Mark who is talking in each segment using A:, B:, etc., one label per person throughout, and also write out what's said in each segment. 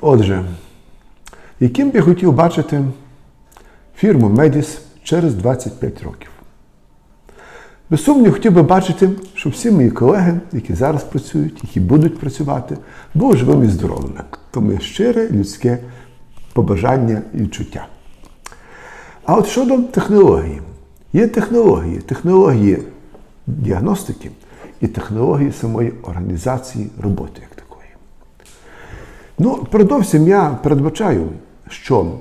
A: Отже, яким б я хотів бачити фірму Медіс через 25 років? Без сумніву, хотів би бачити, щоб всі мої колеги, які зараз працюють, які будуть працювати, були живими і здоровими. То моє щире людське побажання і відчуття. А от щодо технології, є технології, технології діагностики і технології самої організації роботи. Ну, передовсім я передбачаю, що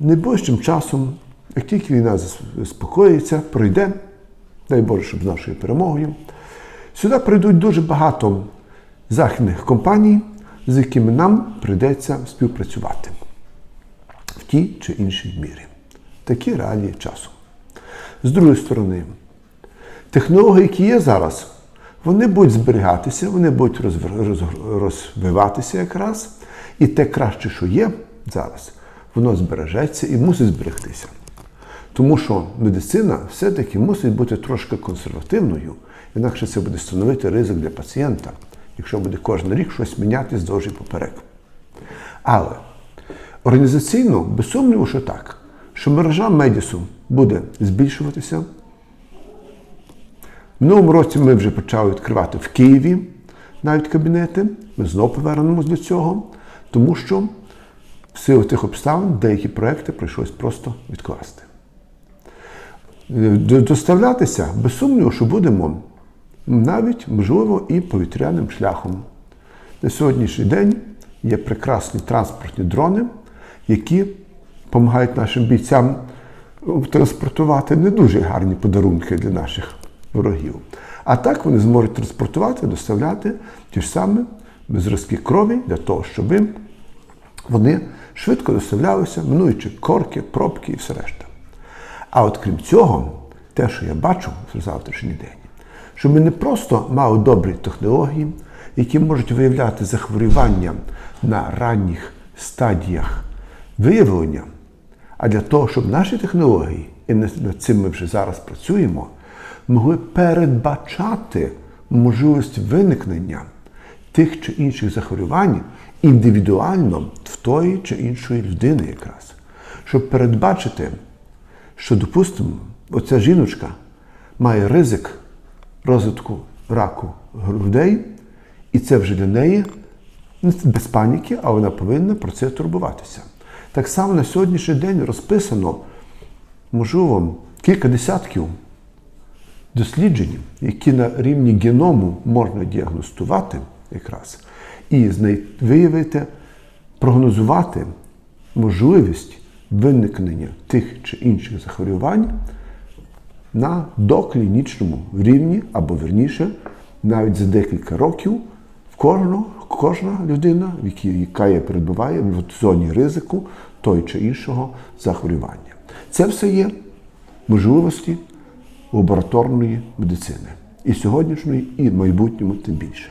A: найближчим часом, як тільки війна заспокоїться, пройде, дай Боже, щоб з нашою перемогою, сюди прийдуть дуже багато західних компаній, з якими нам прийдеться співпрацювати в тій чи іншій мірі. Такі реалії часу. З другої сторони, технології, які є зараз, вони будуть зберігатися, вони будуть розв- роз- розвиватися якраз. І те краще, що є зараз, воно збережеться і мусить зберегтися. Тому що медицина все-таки мусить бути трошки консервативною, інакше це буде становити ризик для пацієнта, якщо буде кожен рік щось міняти здовж і поперек. Але організаційно, без сумніву, що так, що мережа Медісу буде збільшуватися. Минулому році ми вже почали відкривати в Києві навіть кабінети. Ми знову повернемось до цього, тому що в силу тих обставин деякі проекти прийшлось просто відкласти. Е, Доставлятися, без сумніву, що будемо навіть, можливо, і повітряним шляхом. На сьогоднішній день є прекрасні транспортні дрони, які допомагають нашим бійцям транспортувати не дуже гарні подарунки для наших ворогів. А так вони зможуть транспортувати, доставляти ті ж самі зразки крові для того, щоб вони швидко доставлялися, минуючи корки, пробки і все решта. А от крім цього, те, що я бачу в завтрашній день, що ми не просто мали добрі технології, які можуть виявляти захворювання на ранніх стадіях виявлення, а для того, щоб наші технології, і над цим ми вже зараз працюємо, могли передбачати можливість виникнення тих чи інших захворювань індивідуально в тої чи іншої людини якраз. Щоб передбачити, що, допустимо, оця жіночка має ризик розвитку раку грудей, і це вже для неї без паніки, а вона повинна про це турбуватися. Так само на сьогоднішній день розписано, можливо, кілька десятків досліджень, які на рівні геному можна діагностувати якраз, і виявити, прогнозувати можливість виникнення тих чи інших захворювань на доклінічному рівні, або верніше, навіть за декілька років в кожного, кожна людина, яка є, перебуває в зоні ризику той чи іншого захворювання. Це все є можливості лабораторної медицини. І сьогоднішньої, і в майбутньому тим більше.